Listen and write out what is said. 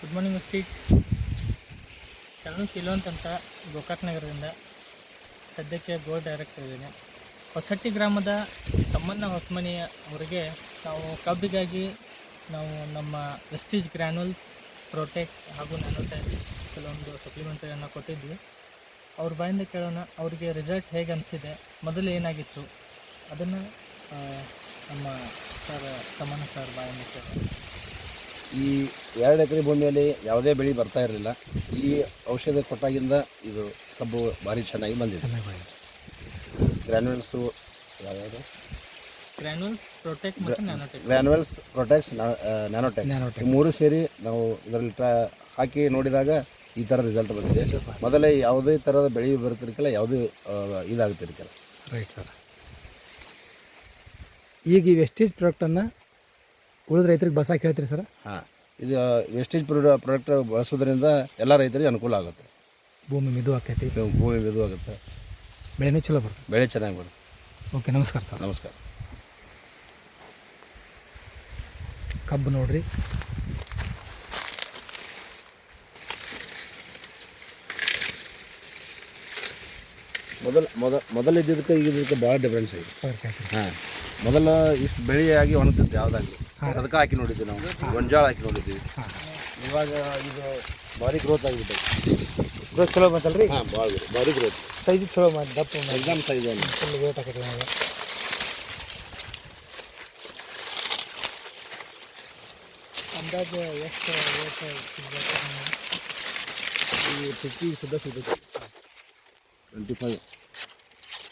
Good morning street ಶರಣು ಶಿಲೋಂತ್ ಅಂತ ಗೋಕಾಕ್ ನಗರದಿಂದ ಸದ್ಯಕ್ಕೆ ಗೋ ಡೈರೆಕ್ಟರ್ ಇದ್ದೀನಿ ಹೊಸಟ್ಟಿ ಗ್ರಾಮದ ತಮ್ಮನ್ನ ಹೊಸಮನಿ ಅವರಿಗೆ ನಾವು ಕಬ್ಬಿಗಾಗಿ ನಾವು ನಮ್ಮ ವೆಸ್ಟೀಜ್ ಗ್ರ್ಯಾನುಲ್ಸ್ ಪ್ರೊಟೆಕ್ ಹಾಗೂ ನ್ಯಾನೋಟೈನ್ ಕೆಲವೊಂದು ಸಪ್ಲಿಮೆಂಟರಿಯನ್ನು ಕೊಟ್ಟಿದ್ವಿ. ಅವ್ರ ಬಾಯಿಂದ ಕೇಳೋಣ, ಅವರಿಗೆ ರಿಸಲ್ಟ್ ಹೇಗೆ ಅನಿಸಿದೆ? ಮೊದಲು ಏನಾಗಿತ್ತು? ಅದನ್ನು ನಮ್ಮ ಸರ್ ತಮ್ಮಣ್ಣ ಸರ್ ಬಾಯಿಂದ ಕೇಳೋಣ. ಈ ಎರಡು ಎಕರೆ ಭೂಮಿಯಲ್ಲಿ ಯಾವುದೇ ಬೆಳೆ ಬರ್ತಾ ಇರಲಿಲ್ಲ. ಈ ಔಷಧ ಕೊಟ್ಟಾಗಿಂದ ಇದು ಕಬ್ಬು ಭಾರಿ ಚೆನ್ನಾಗಿ ಬಂದಿದೆ. ಗ್ರ್ಯಾನ್ಯುವಲ್ಸು ಯಾವ್ಯಾವುದು? ಗ್ರ್ಯಾನ್ಯುವಲ್ಸ್ ಪ್ರೊಟೆಕ್ಟ್ಸ್ ನ್ಯಾನೋಟೆಕ್ ಈ ಮೂರು ಸೇರಿ ನಾವು ಇದರಲ್ಲಿ ಟ್ರಾ ಹಾಕಿ ನೋಡಿದಾಗ ಈ ಥರ ರಿಸಲ್ಟ್ ಬಂದಿದೆ. ಮೊದಲೇ ಯಾವುದೇ ಥರದ ಬೆಳೆ ಬರ್ತಿರ್ಕಿಲ್ಲ ಯಾವುದೇ ಇದಾಗ್ತಿರ್ಕಿಲ್ಲ ರೈಟ್ ಸರ್ ಈಗ ಈ ವೆಸ್ಟೇಜ್ ಪ್ರಾಡಕ್ಟನ್ನು ಉಳಿದ ರೈತರಿಗೆ ಬಳಸಕ್ಕೆ ಹೇಳ್ತೀರಿ ಸರ್? ಹಾಂ ಇದು ವೆಸ್ಟೇಜ್ ಪ್ರೊಡ ಪ್ರಾಡಕ್ಟ್ ಬಳಸೋದ್ರಿಂದ ಎಲ್ಲ ರೈತರಿಗೆ ಅನುಕೂಲ ಆಗುತ್ತೆ. ಭೂಮಿ ಮಿದು ಆಗ್ತೈತಿ ಇದು ಭೂಮಿ ಮೆದು ಆಗುತ್ತೆ. ಬೆಳೆನೇ ಚಲೋ ಬರುತ್ತೆ. ಬೆಳೆ ಚೆನ್ನಾಗಿ ಬರುತ್ತೆ. ಓಕೆ ನಮಸ್ಕಾರ ಸರ್. ನಮಸ್ಕಾರ. ಕಬ್ಬು ನೋಡ್ರಿ. ಮೊದಲ ಮೊದ ಮೊದಲು ಇದ್ದಿದ್ದಕ್ಕೆ ಈಗ ಇದಕ್ಕೆ ಭಾಳ ಡಿಫ್ರೆನ್ಸ್ ಆಗಿದೆ ಹಾಂ ಮೊದಲ ಇಷ್ಟು ಬೆಳೆಯಾಗಿ ಒಣಗ್ತಿತ್ತು ಯಾವುದಾಗಲಿ. ಸದಕ ಹಾಕಿ ನೋಡಿದ್ದೀವಿ ನಾವು ಗೊಂಜಾಳ ಹಾಕಿ ನೋಡಿದ್ದೀವಿ ಇವಾಗ ಇದು ಭಾರಿ ಗ್ರೋತ್ ಆಗಿದೆ ಗ್ರೋತ್ ಚಲೋ ಬಂತಲ್ರಿ? ಹಾಂ ಭಾಳ ಭಾರಿ ಗ್ರೋತ್ ಸೈಜ್ ಚಲೋ ಮಾಡಿ ದಪ್ಪ ಎಕ್ಸಾಮ್ ಸೈಜ್ ಫುಲ್ ವೇಟ್ ಆಕೈತಿ ನಾವು ಅಂದಾಜು ಎಷ್ಟು ರೇಟ್ ಈ ಸುದ್ದ ಸಿಗ್ತೈತೆ. டுவெண்ட்டி